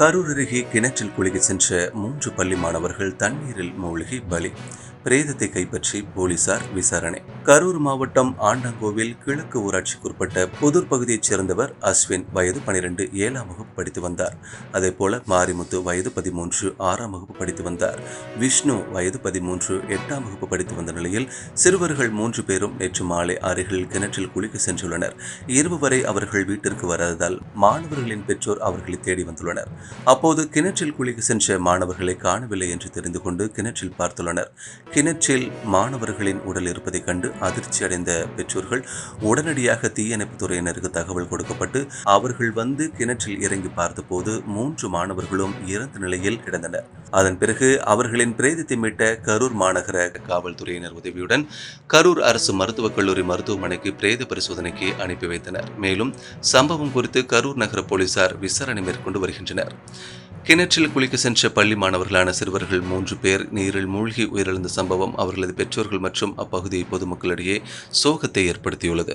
கரூர் அருகே கிணற்றில் குளிக்க சென்ற மூன்று பள்ளி மாணவர்கள் தண்ணீரில் மூழ்கி பலி. பிரேதத்தை கைப்பற்றி போலீசார் விசாரணை. கரூர் மாவட்டம் ஆண்டாங்கோவில் கிழக்கு ஊராட்சிக்குட்பட்ட புதூர் பகுதியைச் சேர்ந்தவர் அஸ்வின். வயது பனிரெண்டு ஏழாம் வகுப்பு படித்து வந்தார். அதேபோல மாரிமுத்து வயது பதிமூன்று ஆறாம் வகுப்பு படித்து வந்தார். விஷ்ணு வயது பதிமூன்று எட்டாம் வகுப்பு படித்து வந்த நிலையில் சிறுவர்கள் மூன்று பேரும் நேற்று மாலை அருகில் கிணற்றில் குளிக்க சென்றுள்ளனர். இரவு வரை அவர்கள் வீட்டிற்கு வராததால் மாணவர்களின் பெற்றோர் அவர்களை தேடி வந்துள்ளனர். அப்போது கிணற்றில் குளிக்க சென்ற மாணவர்களை காணவில்லை என்று தெரிந்து கொண்டு கிணற்றில் பார்த்துள்ளனர். கிணற்றில் மாணவர்களின் உடல் இருப்பதைக் கண்டு அதிர்ச்சி அடைந்த பெற்றோர்கள் உடனடியாக தீயணைப்புத் துறையினருக்கு தகவல் கொடுக்கப்பட்டு அவர்கள் வந்து கிணற்றில் இறங்கி பார்த்தபோது மூன்று மாணவர்களும் இறந்த நிலையில் கிடந்தனர். அதன் பிறகு அவர்களின் பிரேதத்தை மீட்ட கரூர் மாநகர காவல்துறையினர் உதவியுடன் கரூர் அரசு மருத்துவக் கல்லூரி மருத்துவமனைக்கு பிரேத பரிசோதனைக்கு அனுப்பி வைத்தனர். மேலும் சம்பவம் குறித்து கரூர் நகர போலீசார் விசாரணை மேற்கொண்டு வருகின்றனர். கிணற்றில் குளிக்க சென்ற பள்ளி மாணவர்களான சிறுவர்கள் மூன்று பேர் நீரில் மூழ்கி உயிரிழந்த சம்பவம் அவர்களது பெற்றோர்கள் மற்றும் அப்பகுதி பொதுமக்களிடையே சோகத்தை ஏற்படுத்தியுள்ளது.